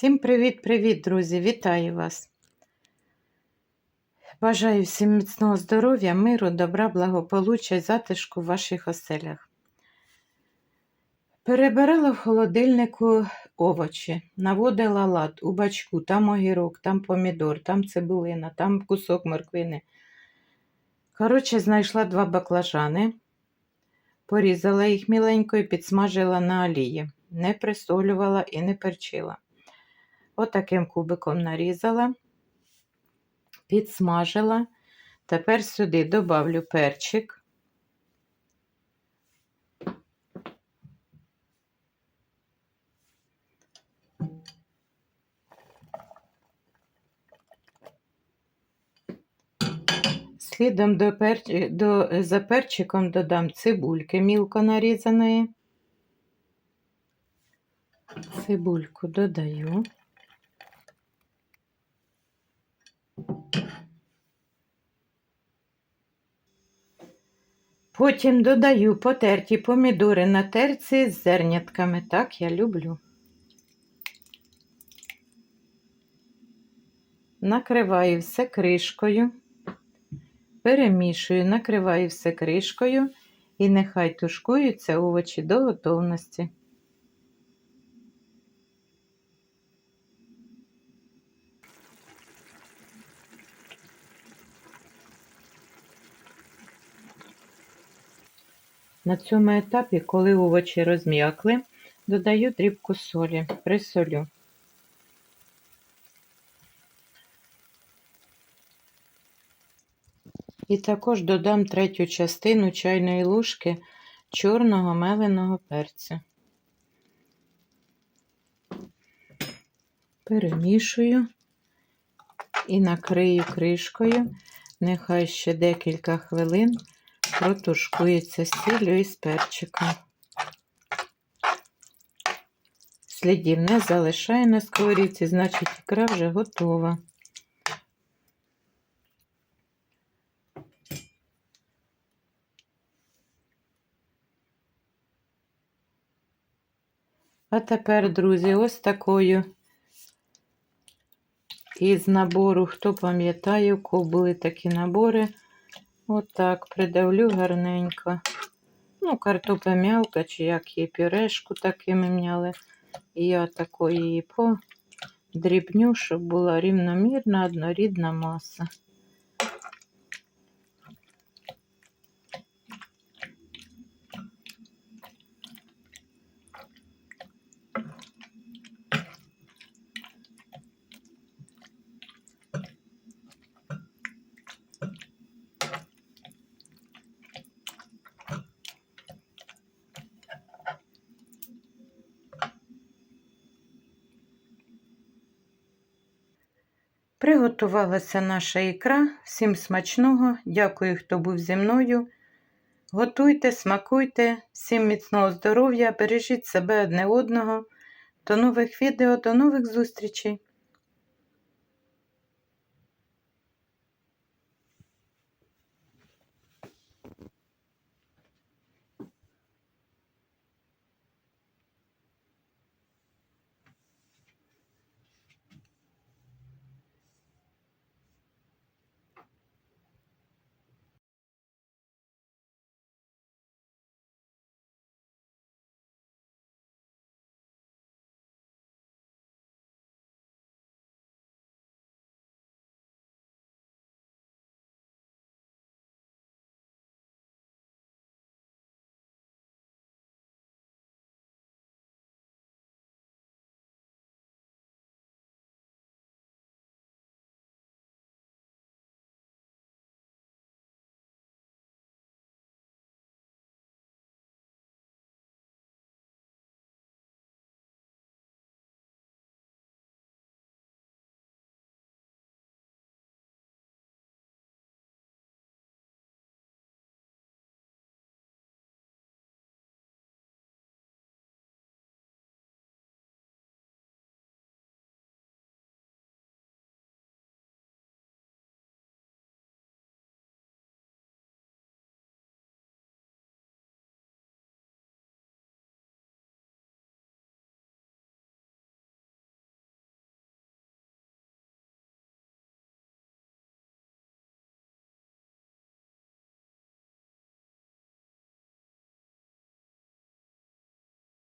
Всім привіт-привіт, друзі! Вітаю вас! Бажаю всім міцного здоров'я, миру, добра, благополуччя і затишку в ваших оселях. Перебирала в холодильнику овочі, наводила лад у бачку, там огірок, там помідор, там цибулина, там кусок морквини. Коротше, знайшла два баклажани, порізала їх міленько і підсмажила на олії. Не присолювала і не перчила. Отаким кубиком нарізала, підсмажила. Тепер сюди добавлю перчик. Слідом до перч... до... за перчиком додам цибульки мілко нарізаної. Цибульку додаю. Потім додаю потерті помідори на терці з зернятками. Так я люблю. Накриваю все кришкою, перемішую, накриваю все кришкою і нехай тушкуються овочі до готовності. На цьому етапі, коли овочі розм'якли, додаю дрібку солі, присолю. І також додам третю частину чайної ложки чорного меленого перцю. Перемішую і накрию кришкою, нехай ще декілька хвилин протушкується з сіллю і з перчиком. Слідів не залишає на сковорідці, значить ікра вже готова. А тепер, друзі, ось такою із набору, хто пам'ятає, у кого були такі набори. Отак придавлю гарненько. Ну, картопля м'ялка, чи як її пюрешку такими м'яли. І я такої її подрібню, щоб була рівномірна, однорідна маса. Приготувалася наша ікра. Всім смачного. Дякую, хто був зі мною. Готуйте, смакуйте, всім міцного здоров'я, бережіть себе одне одного. До нових відео, до нових зустрічей!